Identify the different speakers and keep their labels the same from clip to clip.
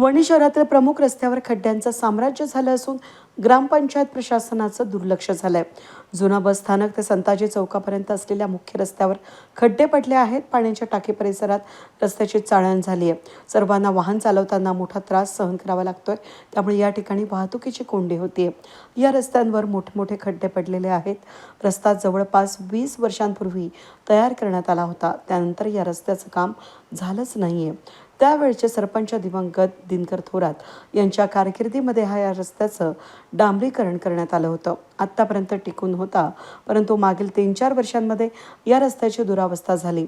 Speaker 1: वणी शहरातील प्रमुख रस्त्यावर खड्ड्यांचं साम्राज्य झालं असून ग्रामपंचायत प्रशासनाचं दुर्लक्ष झालंय. जुना बस स्थानक ते संताजी चौकापर्यंत असलेल्या मुख्य रस्त्यावर खड्डे पडले आहेत. पाण्याच्या टाकी परिसरात रस्त्याची चाळण झाली आहे सर्वांना वाहन चालवताना मोठा त्रास सहन करावा लागतोय. त्यामुळे या ठिकाणी वाहतुकीची कोंडी होतीये. या रस्त्यांवर मोठमोठे खड्डे पडलेले आहेत. रस्ता जवळपास वीस वर्षांपूर्वी तयार करण्यात आला होता. त्यानंतर या रस्त्याचं काम झालंच नाहीये. त्यावेळचे सरपंच दिवंगत दिनकर थोरात यांच्या कारकिर्दीमध्ये हा या रस्त्याचं डांबरीकरण करण्यात आलं होतं. आत्तापर्यंत टिकून होता परंतु मागील तीन चार वर्षांमध्ये या रस्त्याची दुरावस्था झाली.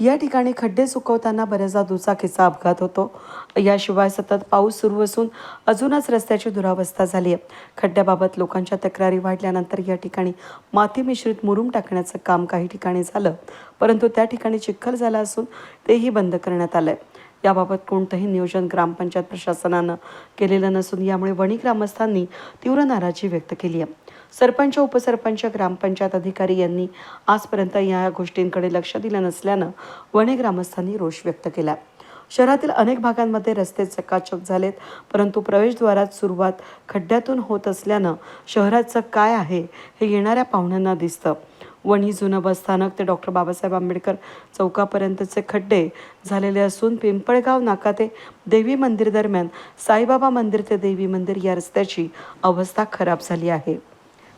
Speaker 1: या ठिकाणी खड्डे सुकवताना बऱ्याचदा दुचाकीचा अपघात होतो. याशिवाय सतत पाऊस सुरू असून अजूनच रस्त्याची दुरावस्था झाली आहे. खड्ड्याबाबत लोकांच्या तक्रारी वाढल्यानंतर या ठिकाणी माती मिश्रित मुरुम टाकण्याचं काम काही ठिकाणी झालं परंतु त्या ठिकाणी चिखल झाला असून तेही बंद करण्यात आलं आहे याबाबत कोणतंही नियोजन ग्रामपंचायत प्रशासनानं केलेलं नसून यामुळे वणी ग्रामस्थांनी तीव्र नाराजी व्यक्त केली आहे. सरपंच उपसरपंच ग्रामपंचायत अधिकारी यांनी आजपर्यंत या गोष्टींकडे लक्ष दिलं नसल्यानं वणी ग्रामस्थांनी रोष व्यक्त केला. शहरातील अनेक भागांमध्ये रस्ते चकाचक झालेत परंतु प्रवेशद्वारात सुरुवात खड्ड्यातून होत असल्यानं शहराचं काय आहे हे येणाऱ्या पाहुण्यांना दिसतं. वणी जुनं बस स्थानक ते डॉक्टर बाबासाहेब आंबेडकर चौकापर्यंतचे खड्डे झालेले असून पिंपळगाव नाका ते देवी मंदिर दरम्यान साईबाबा मंदिर ते देवी मंदिर या रस्त्याची अवस्था खराब झाली आहे.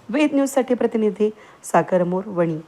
Speaker 1: वेद न्यूजसाठी प्रतिनिधी सागरमोर वणी.